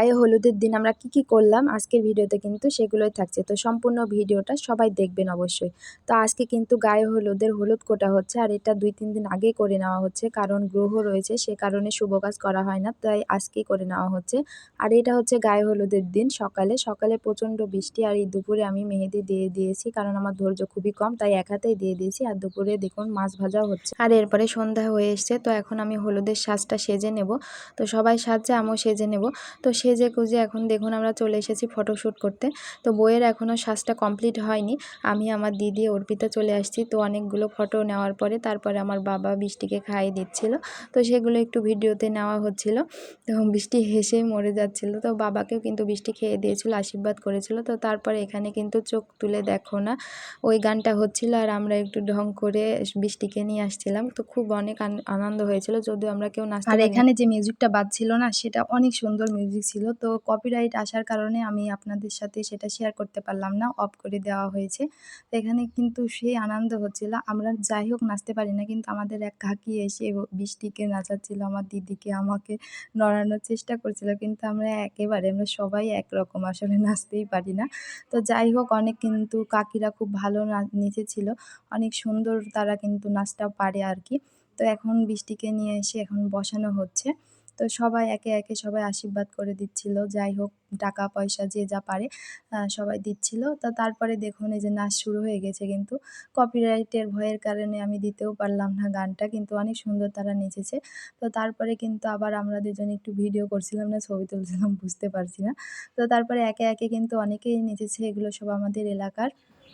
গায়ে হলুদের দিন আমরা কি কি করলাম, আজকের ভিডিওতে কিন্তু সেগুলোই থাকছে। তো সম্পূর্ণ ভিডিওটা সবাই দেখবেন অবশ্যই। তো আজকে কিন্তু গায়ে হলুদের হলুদ কোটা হচ্ছে আর এটা দুই তিন দিন আগেই করে নেওয়া হচ্ছে, কারণ গ্রহ রয়েছে, সে কারণে শুভ কাজ করা হয় না, তাই আজকেই করে নেওয়া হচ্ছে। আর এটা হচ্ছে গায়ে হলুদের দিন, সকালে সকালে প্রচণ্ড বৃষ্টি আর এই দুপুরে আমি মেহেদি দিয়ে দিয়েছি, কারণ আমার ধৈর্য খুবই কম, তাই এক হাতেই দিয়ে দিয়েছি আর দুপুরে দেখুন মাছ ভাজাও হচ্ছে। আর এরপরে সন্ধ্যা হয়ে এসছে, তো এখন আমি হলুদের সাজটা সেজে নেব। তো সবাই সাজছে, আমিও সেজে নেব। তো সেজে গুজে এখন দেখুন আমরা চলে এসেছি ফটোশ্যুট করতে। তো বইয়ের এখনও সাজটা কমপ্লিট হয়নি। আমি আমার দিদি অর্পিতা চলে আসছি তো অনেকগুলো ফটো নেওয়ার পরে তারপরে আমার বাবা বৃষ্টিকে খাইয়ে দিচ্ছিল। তো সেগুলো একটু ভিডিওতে নেওয়া হচ্ছিল। তো বৃষ্টি হেসেই মরে যাচ্ছিল। তো বাবাকেও কিন্তু বৃষ্টি খেয়ে দিয়েছিল আশীর্বাদ করেছিল। তো তারপরে এখানে কিন্তু চোখ তুলে দেখো না ওই গানটা হচ্ছিল আর আমরা একটু ঢং করে বৃষ্টিকে নিয়ে আসছিলাম। তো খুব অনেক আনন্দ হয়েছিল যদিও আমরা কেউ নাচতে আর এখানে যে মিউজিকটা বাজছিল না সেটা অনেক সুন্দর মিউজিক ছিল। তো কপিরাইট আসার কারণে আমি আপনাদের সাথে সেটা শেয়ার করতে পারলাম না অফ করে দেওয়া হয়েছে। তো এখানে কিন্তু সেই আনন্দ হচ্ছিল। আমরা যাই হোক নাচতে পারি না, কিন্তু আমাদের এক কাকি এসে বৃষ্টিকে নাচাচ্ছিল, আমার দিদিকে আমাকে নড়ানোর চেষ্টা করছিল, কিন্তু আমরা একেবারে, আমরা সবাই একরকম, আসলে নাচতেই পারি না। তো যাই হোক, অনেক কিন্তু কাকিরা খুব ভালো নেচেছিল। অনেক সুন্দর তারা কিন্তু নাচটা পারে আর কি। তো এখন বৃষ্টিকে নিয়ে এসে এখন বসানো হচ্ছে। তো সবাই একে একে সবাই আশীর্বাদ করে দিচ্ছিল। যাই হোক, টাকা, পয়সা যে যা পারে সবাই দিচ্ছিল। তো তারপরে দেখুন, এই যে নাচ শুরু হয়ে গেছে কিন্তু। কপিরাইটের ভয়ের কারণে আমি দিতেও পারলাম না গানটা, কিন্তু অনেক সুন্দর তারা নেচেছে। তো তারপরে কিন্তু আবার আমরা দুজনে একটু ভিডিও করছিলাম না, ছবি তুলছিলাম, বুঝতে পারছি না। তো তারপরে একে একে কিন্তু অনেকেই নেচেছে, এগুলো সব আমাদের এলাকার।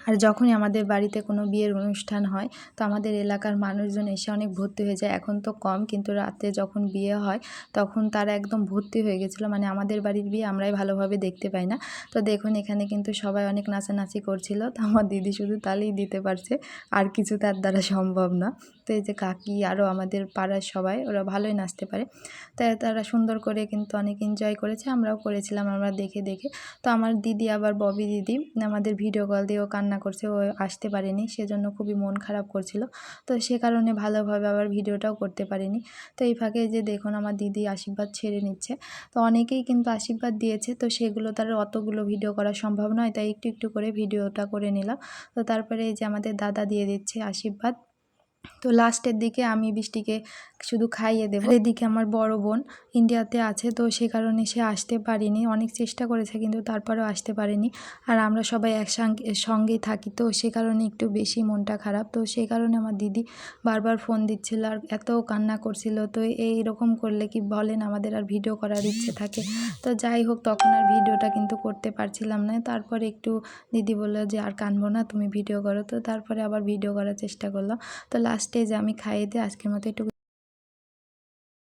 আর যখনই আমাদের বাড়িতে কোনো বিয়ের অনুষ্ঠান হয়, তো আমাদের এলাকার মানুষজন এসে অনেক ভর্তি হয়ে যায়। এখন তো কম, কিন্তু রাতে যখন বিয়ে হয়, তখন তারা একদম ভর্তি হয়ে গেছিল। মানে আমাদের বাড়ির বিয়ে আমরাই ভালোভাবে দেখতে পাই না। তো দেখুন, এখানে কিন্তু সবাই অনেক নাচানাচি করছিল। তো আমার দিদি শুধু তালেই দিতে পারছে। আর কিছু তার দ্বারা সম্ভব না। তো এই যে কাকি, আরও আমাদের পাড়ার সবাই, ওরা ভালোই নাচতে পারে। তাই তারা সুন্দর করে কিন্তু অনেক এনজয় করেছে। আমরাও করেছিলাম, আমরা দেখে দেখে। তো আমার দিদি আবার ববি দিদি, আমাদের ভিডিও কল দিয়েও কান্না করছে, ও আসতে পারেনি, সেজন্য খুবই মন খারাপ করছিল। তো সে কারণে ভালোভাবে আবার ভিডিওটাও করতে পারেনি। তো এই ফাঁকে যে দেখুন আমার দিদি আশীর্বাদ ছেড়ে নিচ্ছে। তো অনেকেই কিন্তু আশীর্বাদ দিয়েছে, তো সেগুলো তার অতগুলো ভিডিও করা সম্ভব নয়, তাই একটু একটু করে ভিডিওটা করে নিলাম। তো তারপরে এই যে আমাদের দাদা দিয়ে দিচ্ছে আশীর্বাদ। তো লাস্টের দিকে আমি বৃষ্টিকে শুধু খাইয়ে দেবো। এদিকে আমার বড় বোন ইন্ডিয়াতে আছে, তো সে কারণে সে আসতে পারিনি। অনেক চেষ্টা করেছে, কিন্তু তারপরেও আসতে পারেনি। আর আমরা সবাই একসঙ্গে, সঙ্গেই থাকি, তো সে কারণে একটু বেশি মনটা খারাপ। তো সেই কারণে আমার দিদি বারবার ফোন দিচ্ছিল আর এত কান্না করছিল। তো এই রকম করলে কি বলেন, আমাদের আর ভিডিও করার ইচ্ছে থাকে। তো যাই হোক, তখন আর ভিডিওটা কিন্তু করতে পারছিলাম না। তারপরে একটু দিদি বলল যে, আর কানবো না, তুমি ভিডিও করো। তো তারপরে আবার ভিডিও করার চেষ্টা করলাম। তো লাস্টে যে আমি খাইয়ে দিয়ে আজকের মতো একটু